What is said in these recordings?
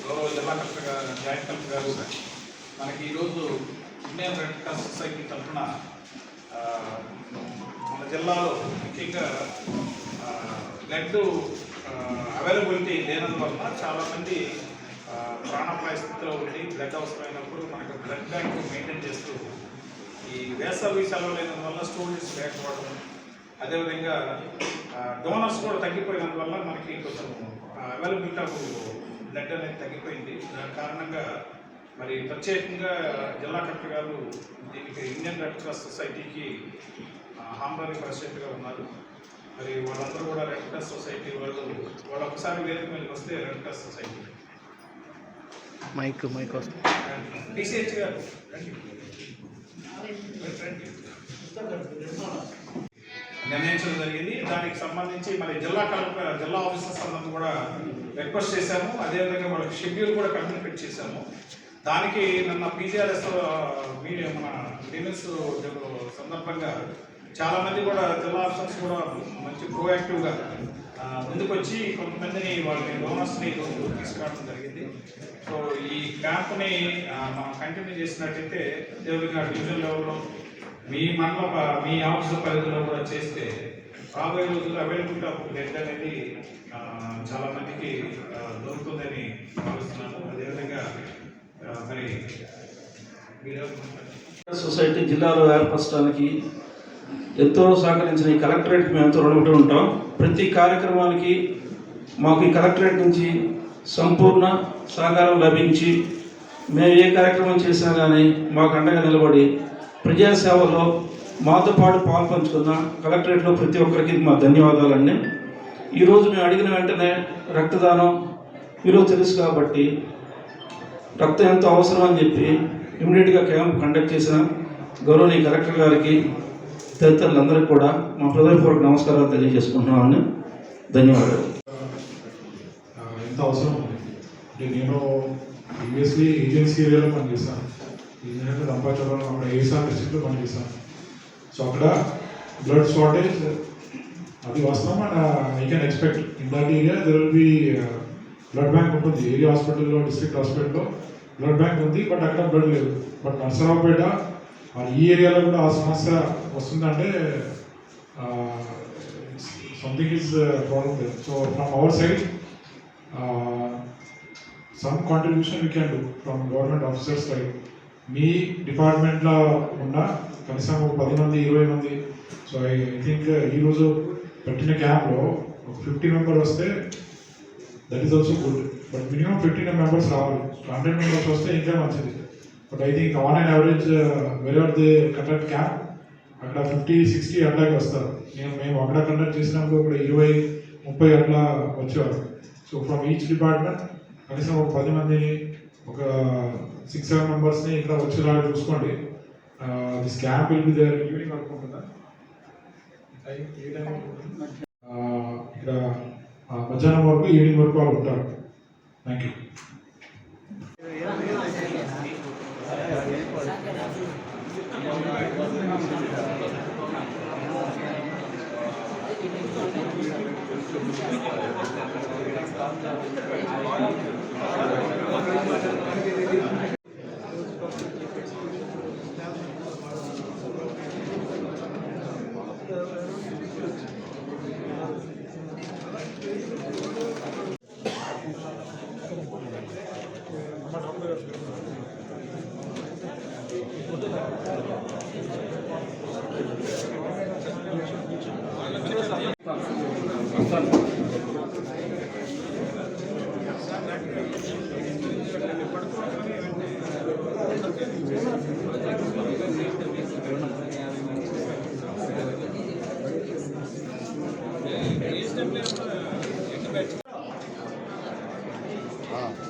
గౌరవ జిల్లా కలెక్టర్ గారు జాయింట్ కలెక్టర్ గారు మనకి ఈరోజు ఇండియన్ రెడ్ క్రాస్ సొసైటీ తరఫున మన జిల్లాలో ముఖ్యంగా బ్లడ్ అవైలబిలిటీ లేనందువలన చాలామంది ఆ, ప్రాణాపాయ స్థితిలో ఉండి బ్లడ్ అవసరమైనప్పుడు మనకు బ్లడ్ బ్యాంక్ మెయింటైన్ చేస్తూ ఈ వేసవి సెలవు లేనందువల్ల స్టూడెంట్స్ లేకపోవడం అదేవిధంగా డోనర్స్ కూడా తగ్గిపోయినందువల్ల మనకి కొంచెం అవైలబిలిటీ ఆఫ్ బ్లడ్ అనేది తగ్గిపోయింది. దాని కారణంగా మరి ప్రత్యేకంగా జిల్లా కలెక్టర్ గారు దీనికి ఇండియన్ రెడ్ క్రాస్ సొసైటీకి హాంబరీ ప్రెసిడెంట్గా ఉన్నారు. మరి వాళ్ళందరూ కూడా రెడ్ క్రాస్ సొసైటీ వాళ్ళు వాళ్ళు ఒకసారి వేదిక మీదకి వస్తే red cross society. Mic mic వస్తుంది. డిసిహెచ్ గారు. నిర్ణయించడం జరిగింది. దానికి సంబంధించి మరి జిల్లా కలెక్టర్ జిల్లా ఆఫీసర్స్ అందరూ కూడా రిక్వెస్ట్ చేశాము. అదేవిధంగా వాళ్ళకి షెడ్యూల్ కూడా కమ్యూనికేట్ చేశాము. దానికి నిన్న పీజీఆర్ఎస్ మీడియా మన డిన్నర్స్ సందర్భంగా చాలామంది కూడా జిల్లా ఆఫీసర్స్ కూడా మంచి ప్రోయాక్టివ్గా ముందుకు వచ్చి కొంతమందిని వాళ్ళని డోనర్స్ని తీసుకురావడం జరిగింది. సో ఈ క్యాంప్ని మనం కంటిన్యూ చేసినట్టయితే అదేవిధంగా డివిజన్ లెవెల్లో మీ మండల మీ ఆఫీసు పరిధిలో కూడా చేస్తే రాబోయే రోజుల్లో అవైలబుల్ ఆఫ్ బ్లడ్ అనేది చాలా మందికి దొరుకుతుందని భావిస్తున్నాను. అదేవిధంగా మరి మీరు సొసైటీ జిల్లాలో ఏర్పరచడానికి ఎంతో సహకరించిన ఈ కలెక్టరేట్కి మేము ఎంతో రుణపడి ఉంటాం. ప్రతి కార్యక్రమానికి మాకు ఈ కలెక్టరేట్ నుంచి సంపూర్ణ సహకారం లభించి మేము ఏ కార్యక్రమం చేసినా కానీ మాకు అండగా నిలబడి ప్రజాసేవలో మాతో పాటు పాల్పంచుకున్న కలెక్టరేట్లో ప్రతి ఒక్కరికి మా ధన్యవాదాలండి. ఈరోజు మేము అడిగిన వెంటనే రక్తదానం ఈరోజు తెలుసు కాబట్టి రక్తం ఎంతో అవసరం అని చెప్పి ఇమీడియట్గా క్యాంప్ కండక్ట్ చేసిన గౌరవనీయ కలెక్టర్ గారికి తదితరులందరికీ కూడా మా హృదయపూర్వక నమస్కారాలు తెలియజేసుకుంటున్నామని ధన్యవాదాలు. ఎంత అవసరం? అంటే నేను ప్రీవియస్లీ ఏజెన్సీ ఏరియాలో పనిచేశాను. ఇంజనీర్ రంపాచవరం అక్కడ ఏసార్ డిస్టిక్లో పనిచేశాను సో అక్కడ బ్లడ్ షార్టేజ్ అది వస్తాం and I can expect in that area there will be blood bank ఉంటుంది. ఏరియా హాస్పిటల్లో డిస్ట్రిక్ట్ హాస్పిటల్లో బ్లడ్ బ్యాంక్ ఉంది బట్ అక్కడ బ్లడ్ లేదు. బట్ నర్సరావుపేట ఈ ఏరియాలో కూడా ఆ సమస్య వస్తుందంటే something is problem so from our side some contribution we can do from government officers side మీ డిపార్ట్మెంట్లో ఉన్న కనీసం ఒక పది మంది ఇరవై మంది. సో ఐ థింక్ ఈరోజు పెట్టిన క్యాంప్లో ఒక ఫిఫ్టీ మెంబర్ వస్తే that is also good but minimum fifteen members రావాలి. హండ్రెడ్ మెంబర్స్ వస్తే ఇంకా మంచిది. But I think on and average very the conduct camp అక్కడ ఫిఫ్టీ సిక్స్టీ అట్లాగే వస్తారు. నేను మేము అక్కడ కండక్ట్ చేసినప్పుడు కూడా ఇరవై ముప్పై అట్లా వచ్చేవారు సో ఫ్రమ్ ఈచ్ డిపార్ట్మెంట్ కనీసం ఒక పది మందిని ఒక సిక్స్ సెవెన్ మెంబర్స్ని ఇక్కడ వచ్చేలాగా చూసుకోండి. This camp will be there evening అనుకుంటుందా ఇక్కడ మధ్యాహ్నం వరకు ఈవినింగ్ వరకు వాళ్ళు ఉంటారు. థ్యాంక్ యూ 啊。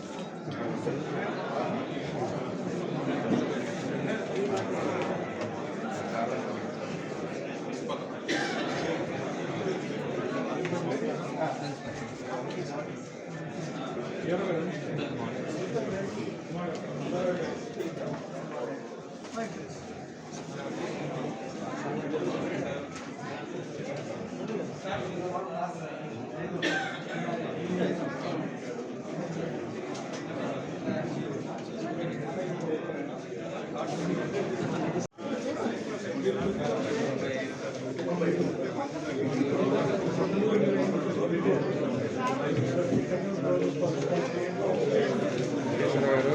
గారు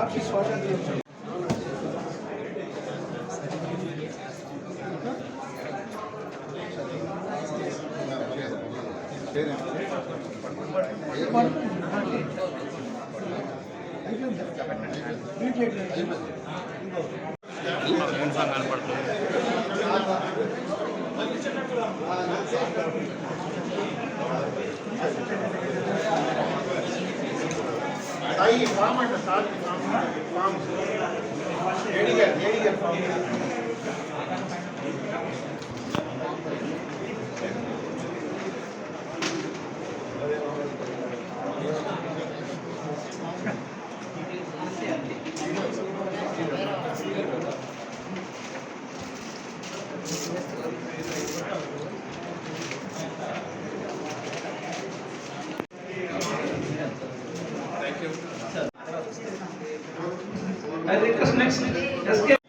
పార్టీ స్వాతంత్రం అయిపోయింది ஐ ஃபார்ம் அந்த சாதி ஃபார்ம் ஃபார்ம் எடிகர் எடிகர் ஃபார்ம் Es que